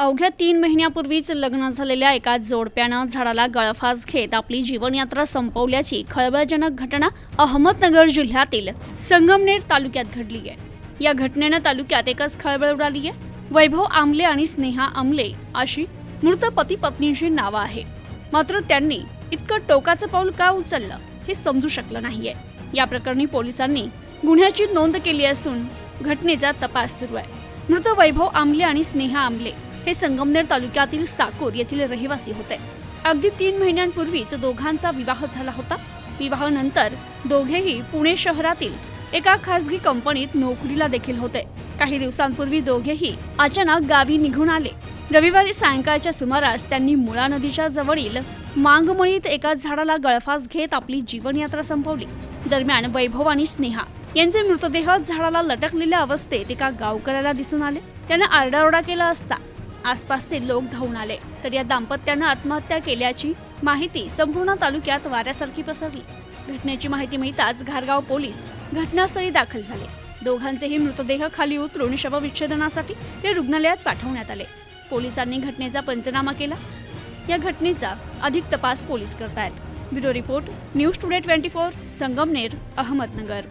अवघ्या तीन महिन्यापूर्वीच लग्न झालेल्या एका जोडप्यानं झाडाला गळफास घेत आपली जीवनयात्रा संपवल्याची खळबळजनक घटना अहमदनगर जिल्ह्यातील संगमनेर तालुक्यात घडली आहे. या घटनेनं तालुक्यात एकच खळबळ उडाली आहे. वैभव आमले आणि स्नेहा आमले अशी मृत पती पत्नीची नावं आहे. मात्र त्यांनी इतकं टोकाचं पाऊल का उचललं हे समजू शकलं नाहीये. या प्रकरणी पोलिसांनी गुन्ह्याची नोंद केली असून घटनेचा तपास सुरू आहे. मृत वैभव आमले आणि स्नेहा आमले हे संगमनेर तालुक्यातील साकोर येथील रहिवासी होते. अगदी तीन महिन्यांपूर्वीच दोघांचा विवाह झाला होता. विवाहानंतर दोघेही पुणे शहरातील एका खासगी कंपनीत नोकरीला देखील होते. काही दिवसांपूर्वी दोघेही अचानक गावी निघून आले. रविवारी सायंकाळच्या सुमारास त्यांनी मुळा नदीच्या जवळील मांगमळीत एका झाडाला गळफास घेत आपली जीवनयात्रा संपवली. दरम्यान वैभव आणि स्नेहा यांचे मृतदेह झाडाला लटकलेल्या अवस्थेत एका गावकऱ्याला दिसून आले. त्यानं आरडाओरडा केला असता आसपासचे लोक धावून आले तर या दाम्पत्यानं आत्महत्या केल्याची माहिती संपूर्ण तालुक्यात वाऱ्यासारखी पसरली. घटनेची माहिती मिळताच घारगाव पोलीस घटनास्थळी दाखल झाले. दोघांचेही मृतदेह खाली उतरून शवविच्छेदनासाठी ते रुग्णालयात पाठवण्यात आले. पोलिसांनी घटनेचा पंचनामा केला. या घटनेचा अधिक तपास पोलीस करतायत. Bureau report news today twenty four Sangamner Ahmednagar.